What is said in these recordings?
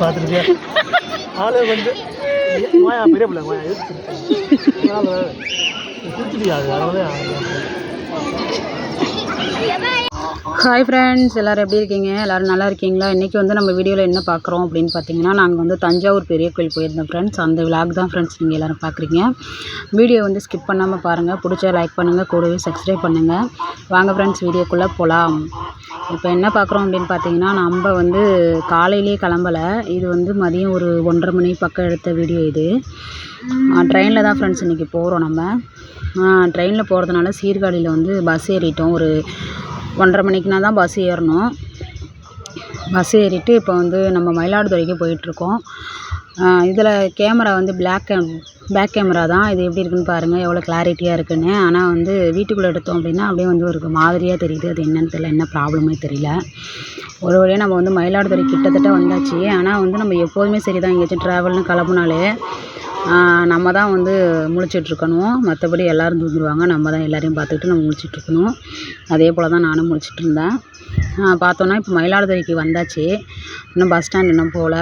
பார்த்துருக்கியா ஆளே வந்து மாயா பெரிய பிள்ளை மாயா எதிர்த்து அதனால குடிச்சிட்டியா அது அதனால 姐妹。ஹாய் ஃப்ரெண்ட்ஸ் எல்லோரும் எப்படி இருக்கீங்க? எல்லோரும் நல்லா இருக்கீங்களா? இன்றைக்கி வந்து நம்ம வீடியோவில் என்ன பார்க்குறோம் அப்படின்னு பார்த்தீங்கன்னா நாங்கள் வந்து தஞ்சாவூர் பெரிய கோயில் போயிருந்தோம் ஃப்ரெண்ட்ஸ் அந்த விளாக் தான் ஃப்ரெண்ட்ஸ் நீங்கள் எல்லோரும் பார்க்குறீங்க. வீடியோ வந்து ஸ்கிப் பண்ணாமல் பாருங்கள் பிடிச்சா லைக் பண்ணுங்கள் கூடவே சப்ஸ்கிரைப் பண்ணுங்கள் வாங்க ஃப்ரெண்ட்ஸ் வீடியோக்குள்ளே போகலாம் இப்போ என்ன பார்க்குறோம் அப்படின்னு பார்த்தீங்கன்னா நம்ம வந்து காலையிலேயே கிளம்பலை. இது வந்து மதியம் ஒரு ஒன்றரை மணி பக்கம் எடுத்த வீடியோ இது. ட்ரெயினில் தான் ஃப்ரெண்ட்ஸ் இன்றைக்கி போகிறோம் நம்ம. ட்ரெயினில் போகிறதுனால சீர்காழியில் வந்து பஸ் ஏறிட்டோம். ஒரு ஒன்றரை மணிக்குனா தான் பஸ் ஏறணும். பஸ் ஏறிட்டு இப்போ வந்து நம்ம மயிலாடுதுறைக்கு போயிட்டுருக்கோம். இதில் கேமரா வந்து பிளாக் கேம் பேக் கேமரா தான். இது எப்படி இருக்குன்னு பாருங்கள் எவ்வளோ கிளாரிட்டியாக இருக்குன்னு. ஆனால் வந்து வீட்டுக்குள்ளே எடுத்தோம் அப்படின்னா அப்படியே வந்து ஒரு மாதிரியாக தெரியுது. அது என்னன்னு தெரியல. என்ன ப்ராப்ளமே தெரியல. ஒரு வழியாக நம்ம வந்து மயிலாடுதுறை கிட்டத்தட்ட வந்தாச்சு. ஆனால் வந்து நம்ம எப்போதுமே சரி தான் எங்கேயாச்சும் ட்ராவல்னு கிளம்புனாலே நம்ம தான் வந்து முழிச்சிட்ருக்கணும். மற்றபடி எல்லோரும் தூங்கிடுவாங்க. நம்ம தான் எல்லாரையும் பார்த்துக்கிட்டு நம்ம முழிச்சிட்ருக்கணும். அதே போல் தான் நானும் முழிச்சிட்ருந்தேன். பார்த்தோன்னா இப்போ மயிலாடுதுறைக்கு வந்தாச்சு. இன்னும் பஸ் ஸ்டாண்ட் இன்னும் போகல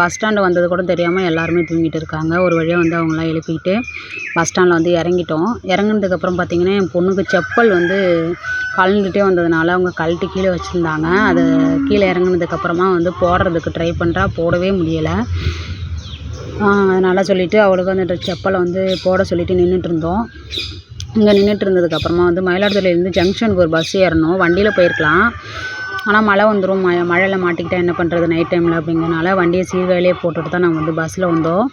பஸ் ஸ்டாண்டு வந்தது கூட தெரியாமல் எல்லாருமே தூங்கிட்டு இருக்காங்க. ஒரு வழியாக வந்து அவங்களாம் எழுப்பிட்டு பஸ் ஸ்டாண்டில் வந்து இறங்கிட்டோம். இறங்குனதுக்கப்புறம் பார்த்திங்கன்னா என் பொண்ணுக்கு செப்பல் வந்து கலந்துகிட்டே வந்ததுனால அவங்க கழட்டி கீழே வச்சுருந்தாங்க. அது கீழே இறங்குனதுக்கப்புறமா வந்து போடுறதுக்கு ட்ரை பண்ணுறா போடவே முடியலை. அதனால் சொல்லிவிட்டு அவளுக்கு அந்த செப்பலை வந்து போட சொல்லிவிட்டு நின்றுட்டு இருந்தோம். இங்கே நின்றுட்டு இருந்ததுக்கப்புறமா வந்து மயிலாடுதுறையிலேருந்து ஜங்ஷனுக்கு ஒரு பஸ் ஏறணும். வண்டியில் போயிருக்கலாம். ஆனால் மழை வந்துடும் மழை மழையில் மாட்டிக்கிட்டால் என்ன பண்ணுறது நைட் டைமில் அப்படிங்கிறனால வண்டியை சீர்காழியே போட்டுட்டு தான் நாங்கள் வந்து பஸ்ஸில் வந்தோம்.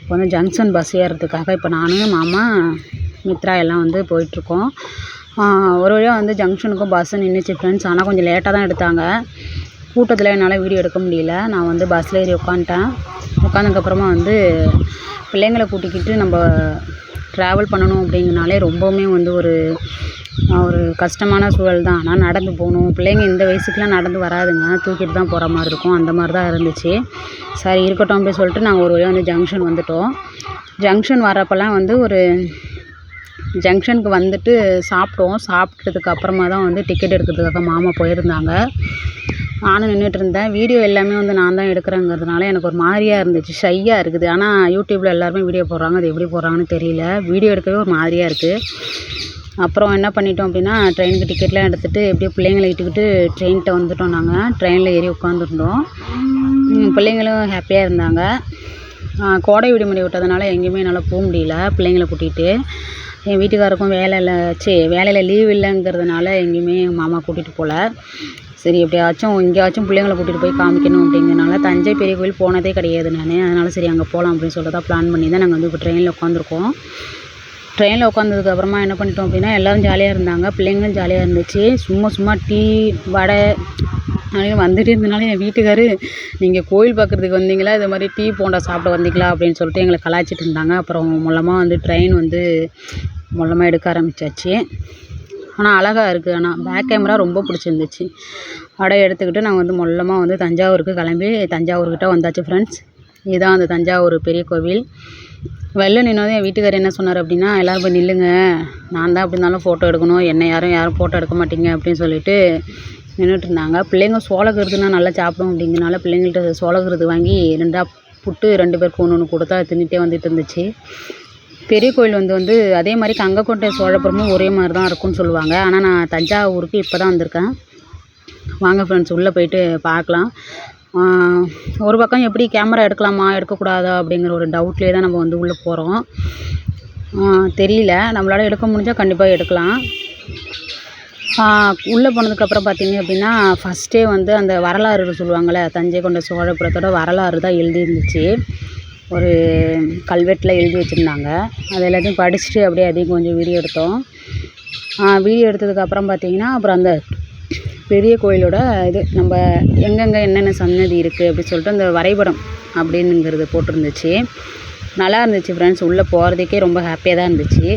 இப்போ வந்து ஜங்ஷன் பஸ் ஏறுறதுக்காக இப்போ நானும் மாமா மித்ரா எல்லாம் வந்து போயிட்டுருக்கோம். ஒரு வழியாக வந்து ஜங்ஷனுக்கும் பஸ்ஸு நின்றுச்சு ஃப்ரெண்ட்ஸ் ஆனால் கொஞ்சம் லேட்டாக தான் எடுத்தாங்க. கூட்டத்தில் என்னால் வீடியோ எடுக்க முடியல. நான் வந்து பஸ்ஸில் ஏறி உட்காந்துட்டேன் உட்காந்ததுக்கப்புறமா வந்து பிள்ளைங்களை கூட்டிக்கிட்டு நம்ம ட்ராவல் பண்ணணும் அப்படிங்கனாலே ரொம்பவுமே வந்து ஒரு ஒரு கஷ்டமான சூழல் தான். ஆனால் நடந்து போகணும். பிள்ளைங்க இந்த வயசுக்குலாம் நடந்து வராதுங்க. தூக்கிட்டு தான் போகிற மாதிரி இருக்கும். அந்த மாதிரி தான் இருந்துச்சு. சரி இருக்கட்டும் அப்படின்னு சொல்லிட்டு நாங்கள் ஒரு வழியாக வந்து ஜங்ஷன் வந்துவிட்டோம் ஜங்ஷன் வரப்போல்லாம் வந்து ஒரு ஜங்ஷனுக்கு வந்துட்டு சாப்பிட்டோம். சாப்பிட்டதுக்கு அப்புறமா தான் வந்து டிக்கெட் எடுக்கிறதுக்காக மாமா போயிருந்தாங்க. நானும் நின்றுட்டு இருந்தேன் வீடியோ எல்லாமே வந்து நான் தான் எடுக்கிறேங்கிறதுனால எனக்கு ஒரு மாதிரியாக இருந்துச்சு. ஷையாக இருக்குது. ஆனால் யூடியூப்பில் எல்லாருமே வீடியோ போடுறாங்க. அது எப்படி போடுறாங்கன்னு தெரியல. வீடியோ எடுக்கவே ஒரு மாதிரியாக இருக்குது அப்புறம் என்ன பண்ணிட்டோம் அப்படின்னா ட்ரெயினுக்கு டிக்கெட்லாம் எடுத்துகிட்டு எப்படியோ பிள்ளைங்களை இட்டுக்கிட்டு ட்ரெயின்கிட்ட வந்துட்டோம் நாங்கள் ட்ரெயினில் ஏறி உட்காந்துருந்தோம். பிள்ளைங்களும் ஹாப்பியாக இருந்தாங்க. கோடை விடுமுறை விட்டதுனால எங்கேயுமே என்னால் போக முடியல. பிள்ளைங்களை கூட்டிகிட்டு என் வீட்டுக்காருக்கும் வேலை இல்லை சரி வேலையில் லீவ் இல்லைங்கிறதுனால எங்கேயுமே எங்கள் மாமா கூட்டிகிட்டு போகல சரி எப்படியாச்சும் எங்கேயாச்சும் பிள்ளைங்கள கூட்டிகிட்டு போய் காமிக்கணும் அப்படிங்கிறனால தஞ்சை பெரிய கோயில் போனதே கிடையாது நான். அதனால் சரி அங்கே போகலாம் அப்படின்னு சொல்லிட்டு தான் பிளான் பண்ணி தான் நாங்கள் வந்து இப்போ ட்ரெயினில் உட்காந்துருக்கோம் ட்ரெயினில் உட்காந்ததுக்கு அப்புறமா என்ன பண்ணிட்டோம் அப்படின்னா எல்லோரும் ஜாலியாக இருந்தாங்க. பிள்ளைங்களும் ஜாலியாக இருந்துச்சு. சும்மா சும்மா டீ வடை அப்படின்னு வந்துட்டு இருந்தனால என் வீட்டுக்காரு நீங்கள் கோயில் பார்க்குறதுக்கு வந்தீங்களா? இது மாதிரி டீ போண்டா சாப்பிட வந்தீங்களா? அப்படின்னு சொல்லிட்டு எங்களை கலாய்ச்சிட்டு இருந்தாங்க. அப்புறம் மூலமாக வந்து ட்ரெயின் வந்து மூலமாக எடுக்க ஆரம்பித்தாச்சு ஆனால் அழகாக இருக்குது ஆனால் பேக் கேமரா ரொம்ப பிடிச்சிருந்துச்சி. அப்படியே எடுத்துக்கிட்டு நாங்கள் வந்து மொல்லமாக வந்து தஞ்சாவூருக்கு கிளம்பி தஞ்சாவூர்கிட்ட வந்தாச்சு ஃப்ரெண்ட்ஸ் இதுதான் அந்த தஞ்சாவூர் பெரிய கோவில். வெளில நின்றது என் வீட்டுக்காரர் என்ன சொன்னார் அப்படின்னா எல்லோரும் போய் நில்லுங்க. நான் தான் அப்படி இருந்தாலும் ஃபோட்டோ எடுக்கணும். என்னை யாரும் யாரும் ஃபோட்டோ எடுக்க மாட்டீங்க அப்படின்னு சொல்லிட்டு நின்றுட்டு இருந்தாங்க. பிள்ளைங்க சோளக்கருதுனா நல்லா சாப்பிடும் அப்படிங்கிறனால பிள்ளைங்கள்ட்ட சோளக்கருது வாங்கி ரெண்டாக புட்டு ரெண்டு பேருக்கு ஒன்று ஒன்று கொடுத்தா தின்னுட்டே வந்துட்டு இருந்துச்சு. பெரிய கோயில் வந்து வந்து அதே மாதிரி கங்கக்கோட்டை சோழபுரமும் ஒரே மாதிரி தான் இருக்கும்னு சொல்லுவாங்க. ஆனால் நான் தஞ்சாவூருக்கு இப்போ தான் வந்திருக்கேன். வாங்க ஃப்ரெண்ட்ஸ் உள்ளே போயிட்டு பார்க்கலாம். ஒரு பக்கம் எப்படி கேமரா எடுக்கலாமா எடுக்கக்கூடாதா அப்படிங்கிற ஒரு டவுட்லேயே தான் நம்ம வந்து உள்ளே போகிறோம் தெரியல. நம்மளால் எடுக்க முடிஞ்சால் கண்டிப்பாக எடுக்கலாம். உள்ளே போனதுக்கப்புறம் பார்த்தீங்க அப்படின்னா ஃபஸ்ட்டே வந்து அந்த வரலாறு சொல்லுவாங்கள்ல தஞ்சை கொண்ட சோழபுரத்தோட வரலாறு தான் எழுதியிருந்துச்சு. ஒரு கல்வெட்டில் எழுதி வச்சுருந்தாங்க. அது எல்லாத்தையும் படிச்சுட்டு அப்படியே அதையும் கொஞ்சம் வீடியோ எடுத்தோம். வீடியோ எடுத்ததுக்கப்புறம் பார்த்தீங்கன்னா அப்புறம் அந்த பெரிய கோயிலோட இது நம்ம எங்கெங்கே என்னென்ன சன்னதி இருக்குது அப்படின்னு சொல்லிட்டு அந்த வரைபடம் அப்படின்னுங்கிறது போட்டிருந்துச்சு. நல்லா இருந்துச்சு ஃப்ரெண்ட்ஸ் உள்ளே போகிறதுக்கே ரொம்ப ஹாப்பியாக தான் இருந்துச்சு.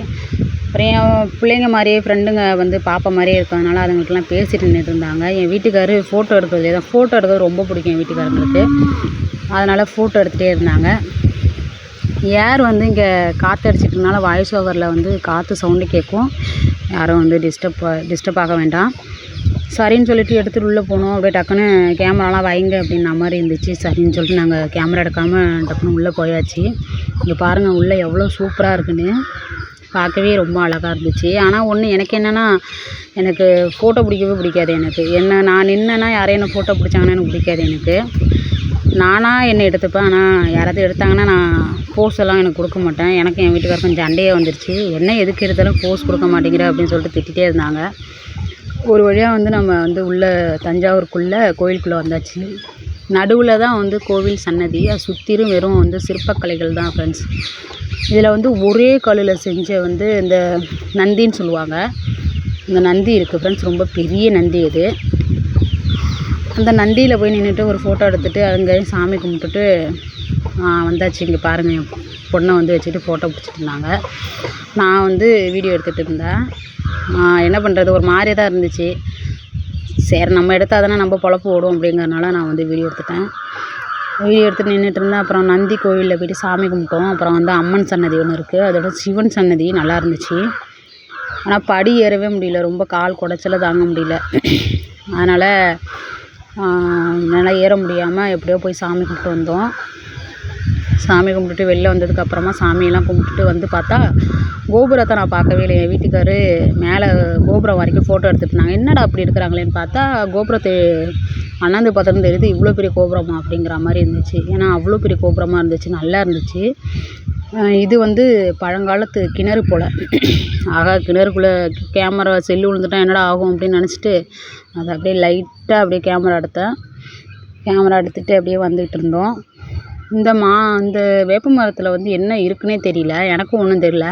அப்புறம் என் பிள்ளைங்க மாதிரியே ஃப்ரெண்டுங்க வந்து பாப்பா மாதிரியே இருக்கிறதுனால அதுங்கள்ட்டலாம் பேசிட்டு நின்றுட்டு இருந்தாங்க. என் வீட்டுக்காரர் ஃபோட்டோ எடுக்கிறது தான் ஃபோட்டோ எடுக்கிறது ரொம்ப பிடிக்கும் என் வீட்டுக்காரங்களுக்கு. அதனால் ஃபோட்டோ எடுத்துகிட்டே இருந்தாங்க. ஏர் வந்து இங்கே காற்று அடிச்சிட்டனால வாய்ஸ் ஓவரில் வந்து காற்று சவுண்டு கேட்கும். யாரும் வந்து டிஸ்டர்ப் டிஸ்டர்ப் ஆக வேண்டாம். சரின்னு சொல்லிட்டு எடுத்துகிட்டு உள்ளே போனோம். அப்படியே டக்குன்னு கேமராலாம் வைங்க அப்படின்ன மாதிரி இருந்துச்சு. சரின்னு சொல்லிட்டு நாங்கள் கேமரா எடுக்காமல் டக்குன்னு உள்ளே போயாச்சு. இங்கே பாருங்கள் உள்ளே எவ்வளோ சூப்பராக இருக்குன்னு. பார்க்கவே ரொம்ப அழகாக இருந்துச்சு. ஆனால் ஒன்று எனக்கு என்னென்னா எனக்கு ஃபோட்டோ பிடிக்கவே பிடிக்காது எனக்கு. என்ன நான் நின்னேன்னா யாரையும் என்ன ஃபோட்டோ பிடிச்சாங்கன்னா எனக்கு பிடிக்காது எனக்கு. நானாக என்னை எடுத்துப்பேன். ஆனால் யாராவது எடுத்தாங்கன்னா நான் போஸ் எல்லாம் எனக்கு கொடுக்க மாட்டேன். எனக்கு என் வீட்டுக்காரர் கொஞ்சம் அண்டையே வந்துருச்சு. என்ன எதுக்கு எடுத்தாலும் போஸ் கொடுக்க மாட்டேங்கிற அப்படின்னு சொல்லிட்டு திட்டிகிட்டே இருந்தாங்க. ஒரு வழியாக வந்து நம்ம வந்து உள்ளே தஞ்சாவூருக்குள்ளே கோயிலுக்குள்ளே வந்தாச்சு. நடுவில் தான் வந்து கோவில் சன்னதி. அது சுற்றிலும் வெறும் வந்து சிற்பக்கலைகள் தான் ஃப்ரெண்ட்ஸ் இதில் வந்து ஒரே கல்லில் செஞ்ச வந்து இந்த நந்தின்னு சொல்லுவாங்க. இந்த நந்தி இருக்குது ஃப்ரெண்ட்ஸ் ரொம்ப பெரிய நந்தி இது. அந்த நந்தியில் போய் நின்றுட்டு ஒரு ஃபோட்டோ எடுத்துகிட்டு அங்கேயும் சாமி கும்பிட்டுட்டு வந்தாச்சு. இங்கே பாருங்கள் என் பொண்ணை வந்து வச்சுட்டு ஃபோட்டோ பிடிச்சிட்டு இருந்தாங்க. நான் வந்து வீடியோ எடுத்துகிட்டு இருந்தேன். என்ன பண்ணுறது ஒரு மாதிரியே தான் இருந்துச்சு. சரி நம்ம எடுத்தால் தானே நம்ம பொழப்பு ஓடும் அப்படிங்கிறனால நான் வந்து வீடியோ எடுத்துட்டேன். வீடியோ எடுத்து நின்றுட்டு இருந்தேன். அப்புறம் நந்தி கோவிலில் போயிட்டு சாமி கும்பிட்டோம். அப்புறம் வந்து அம்மன் சன்னதி ஒன்று இருக்குது அதோட சிவன் சன்னதி நல்லா இருந்துச்சு. ஆனால் படி ஏறவே முடியல. ரொம்ப கால் குடைச்சல தாங்க முடியல. அதனால் என்னால் ஏற முடியாமல் எப்படியோ போய் சாமி கும்பிட்டு வந்தோம். சாமி கும்பிட்டுட்டு வெளில வந்ததுக்கப்புறமா சாமியெல்லாம் கும்பிட்டுட்டு வந்து பார்த்தா கோபுரத்தை நான் பார்க்கவே இல்லை என் வீட்டுக்காரு மேலே கோபுரம் வரைக்கும் ஃபோட்டோ எடுத்துட்டு இருந்தாங்க. என்னடா அப்படி எடுக்கிறாங்களேன்னு பார்த்தா கோபுரத்தை அண்ணாந்து பார்த்தோன்னு தெரியுது இவ்வளோ பெரிய கோபுரமா அப்படிங்கிற மாதிரி இருந்துச்சு. ஏன்னா அவ்வளோ பெரிய கோபுரமாக இருந்துச்சு நல்லா இருந்துச்சு. இது வந்து பழங்காலத்து கிணறு போல். ஆகா கிணறுக்குள்ளே கேமரா செல்லு விழுந்துட்டா என்னடா ஆகும் அப்படின்னு நினச்சிட்டு அதை அப்படியே லைட்டாக அப்படியே கேமரா எடுத்தேன் கேமரா எடுத்துகிட்டு அப்படியே வந்துக்கிட்டு இருந்தோம். இந்த மா இந்த வேப்ப மரத்தில் வந்து என்ன இருக்குன்னே தெரியல. எனக்கும் ஒன்றும் தெரியல.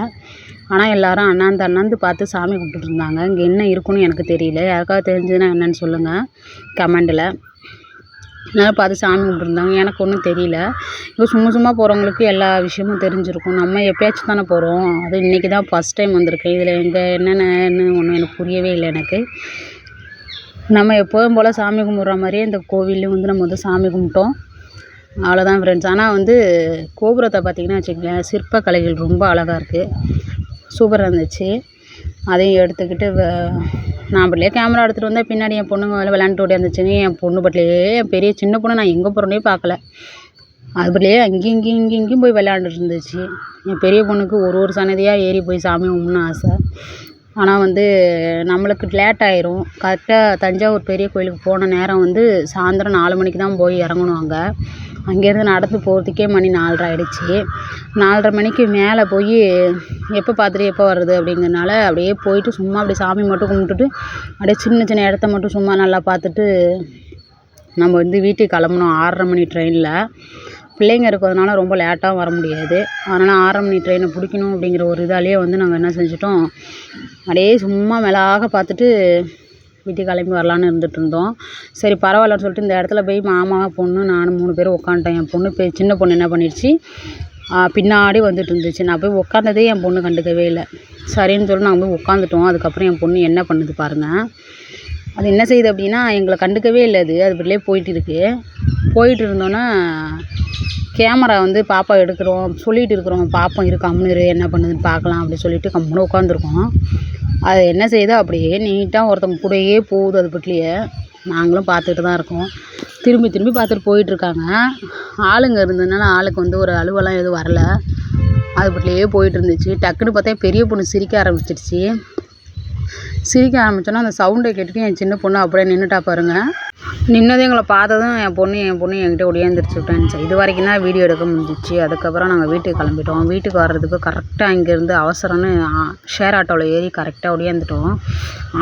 ஆனால் எல்லாரும் அண்ணாந்து அண்ணாந்து பார்த்து சாமி கும்பிட்டுட்டு இருந்தாங்க. இங்கே என்ன இருக்குன்னு எனக்கு தெரியல. யாருக்காவது தெரிஞ்சதுன்னா என்னன்னு சொல்லுங்கள் கமெண்டில். நல்லா பார்த்து சாமி கும்பிட்ருந்தாங்க எனக்கு ஒன்றும் தெரியல. இப்போ சும்மா சும்மா போகிறவங்களுக்கு எல்லா விஷயமும் தெரிஞ்சுருக்கும். நம்ம எப்போயாச்சும் தானே போகிறோம் அதுவும் இன்றைக்கி தான் ஃபஸ்ட் டைம் வந்திருக்கேன் இதில் எங்கே என்னென்னு ஒன்றும் எனக்கு புரியவே இல்லை எனக்கு. நம்ம எப்போதும் போல் சாமி கும்பிட்ற மாதிரியே இந்த கோவில்லையும் வந்து நம்ம வந்து சாமி கும்பிட்டோம். அவ்வளோதான் ஃப்ரெண்ட்ஸ் ஆனால் வந்து கோபுரத்தை பார்த்திங்கன்னா வச்சுக்கோங்களேன் சிற்பக்கலைகள் ரொம்ப அழகாக இருக்குது சூப்பராக இருந்துச்சு. அதையும் எடுத்துக்கிட்டு வ- நான் பட்டிலே கேமரா எடுத்துகிட்டு வந்தேன் பின்னாடி என் பொண்ணுங்க வேலை விளையாண்டுட்டு ஓடியாந்துச்சுங்க என் பொண்ணு பட்டிலே என் பெரிய சின்ன பொண்ணு நான் எங்கே போகிறேனே பார்க்கல. அது பட்டிலே அங்கேயும் இங்கேயும் இங்கேயும் இங்கேயும் போய் விளையாண்டுட்டு இருந்துச்சு. என் பெரிய பொண்ணுக்கு ஒரு ஒரு சன்னதியாக ஏறி போய் சாமி கும்பிட்ணுன்னு ஆசை. ஆனால் வந்து நம்மளுக்கு லேட் ஆயிரும். கரெக்டாக தஞ்சாவூர் பெரிய கோயிலுக்கு போன நேரம் வந்து சாயந்தரம் நாலு மணிக்கு தான் போய் இறங்கணும் அங்கே. அங்கேருந்து நடந்து போகிறதுக்கே மணி நால்ரை ஆகிடுச்சி நால்ரை மணிக்கு மேலே போய் எப்போ பார்த்துட்டு எப்போ வர்றது அப்படிங்கிறனால அப்படியே போயிட்டு சும்மா அப்படியே சாமி மட்டும் கும்பிட்டுட்டு அப்படியே சின்ன சின்ன இடத்த மட்டும் சும்மா நல்லா பார்த்துட்டு நம்ம வந்து வீட்டுக்கு கிளம்புனோம் ஆறரை மணி ட்ரெயினில். பிள்ளைங்க இருக்கிறதுனால ரொம்ப லேட்டாக வர முடியாது. அதனால் ஆறரை மணி ட்ரெயினை பிடிக்கணும் அப்படிங்கிற ஒரு இதாலேயே வந்து நாங்கள் என்ன செஞ்சிட்டோம். அப்படியே சும்மா மேலாக பார்த்துட்டு வீட்டுக்கு கிளம்பி வரலான்னு இருந்துட்டு இருந்தோம் சரி பரவாயில்லன்னு சொல்லிட்டு இந்த இடத்துல போய் மாமா பொண்ணு நானும் மூணு பேரும் உட்காந்துட்டோம் என் பொண்ணு பெ சின்ன பொண்ணு என்ன பண்ணிடுச்சு? பின்னாடி வந்துட்டு இருந்துச்சு நான் போய் உட்காந்ததே என் பொண்ணு கண்டுக்கவே இல்லை. சரின்னு சொல்லி நாங்கள் போய் உட்காந்துட்டோம் அதுக்கப்புறம் என் பொண்ணு என்ன பண்ணுது பாருங்கள் அது என்ன செய்யுது அப்படின்னா எங்களை கண்டுக்கவே இல்லை அது. அது பிள்ளையே போயிட்டு இருக்கு போயிட்டு இருந்தோன்னே கேமரா வந்து பாப்பா எடுக்கிறோம். சொல்லிட்டு இருக்கிறோம். பாப்பம் இரு கம்முனு இரு என்ன பண்ணுதுன்னு பார்க்கலாம் அப்படின்னு சொல்லிட்டு கம்முனு உட்காந்துருக்கோம் அது என்ன செய்யுது? அப்படியே நீட்டாக ஒருத்தவங்க கூடயே போகுது அது பட்லியே நாங்களும் பார்த்துட்டு தான் இருக்கோம். திரும்பி திரும்பி பார்த்துட்டு போயிட்டுருக்காங்க ஆளுங்க இருந்ததுனால ஆளுக்கு வந்து ஒரு அலுவலாம் எதுவும் வரல. அது பட்லியே போயிட்டு இருந்துச்சு. டக்குன்னு பார்த்தா பெரிய பொண்ணு சிரிக்க ஆரம்பிச்சிடுச்சு சிரிக்க ஆரம்பித்தோன்னா அந்த சவுண்டை கேட்டுட்டு என் சின்ன பொண்ணு அப்படியே நின்றுட்டா பாருங்கள் நின்னதும் எங்களை பார்த்ததும் என் பொண்ணு என் பொண்ணு என்கிட்ட ஒடியாந்துருச்சு. ஃப்ரெண்ட்ஸ் இது வரைக்கும் தான் வீடியோ எடுக்க முடிஞ்சிச்சு. அதுக்கப்புறம் நாங்கள் வீட்டுக்கு கிளம்பிட்டோம். வீட்டுக்கு வர்றதுக்கு கரெக்டாக இங்கேருந்து அவசரம்னு ஷேர் ஆட்டோவில் ஏறி கரெக்டாக ஒடியாந்துட்டோம்.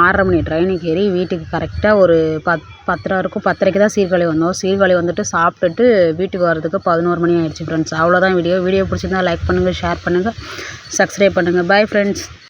ஆறரை மணி ட்ரெயினுக்கு ஏறி வீட்டுக்கு கரெக்டாக ஒரு பத் பத்தரை இருக்கும் பத்தரைக்கு தான் சீர்காழி வந்தோம். சீர்காழி வந்துட்டு சாப்பிட்டுட்டு வீட்டுக்கு வர்றதுக்கு பதினோரு மணி ஆயிடுச்சு ஃப்ரெண்ட்ஸ் அவ்வளோதான் வீடியோ. வீடியோ பிடிச்சிருந்தா லைக் பண்ணுங்கள் ஷேர் பண்ணுங்கள் சப்ஸ்கிரைப் பண்ணுங்கள் பை ஃப்ரெண்ட்ஸ்